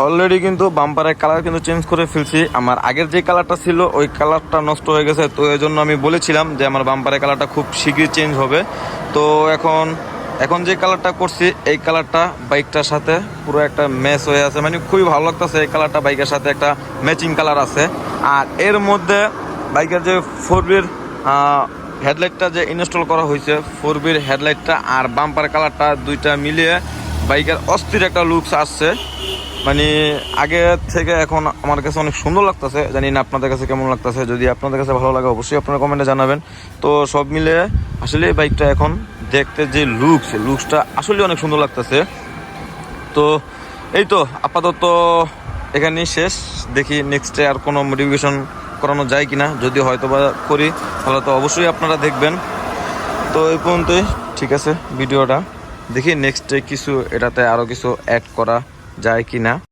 Already কিন্তু বাম্পারের colour কিন্তু change করে ফেলছি। আমার আগের যে কালারটা ছিল, ওই কালারটা নষ্ট হয়ে গেছে। তো এই জন্য আমি বলেছিলাম যে আমার বাম্পারের কালারটা খুব শীঘ্রই চেঞ্জ হবে। তো এখন এখন যে কালারটা করছি, এই কালারটা বাইকটার সাথে পুরো একটা ম্যাচ হয়ে আছে। মানে খুবই ভালো লাগতেছে এই কালারটা বাইকের সাথে একটা ম্যাচিং কালার আছে। আর এর মধ্যে বাইকের যে ফোর বির হেডলাইটটা যে ইনস্টল করা হয়েছে ফোর বির হেডলাইটটা আর বাম্পার কালারটা দুইটা মিলিয়ে বাইকের অস্থির একটা লুকস আসছে। মানে আগে থেকে এখন আমার কাছে অনেক সুন্দর লাগতেছে। জানি না আপনাদের কাছে কেমন লাগতেছে। যদি আপনাদের কাছে ভালো লাগে, অবশ্যই আপনারা কমেন্টে জানাবেন। তো সব মিলে আসলে বাইকটা এখন দেখতে যে লুকস লুকসটা আসলে অনেক সুন্দর লাগতেছে। তো এই তো, আপাতত এখানেই শেষ। দেখি নেক্সটে আর কোনো মডিফিকেশন করানো যায় কিনা। যদি হয়তো বা করি, তাহলে তো অবশ্যই আপনারা দেখবেন। তো এই পর্যন্তই, ঠিক আছে, ভিডিওটা। দেখি নেক্সটে কিছু, এটাতে আরও কিছু অ্যাড করা যায় কি না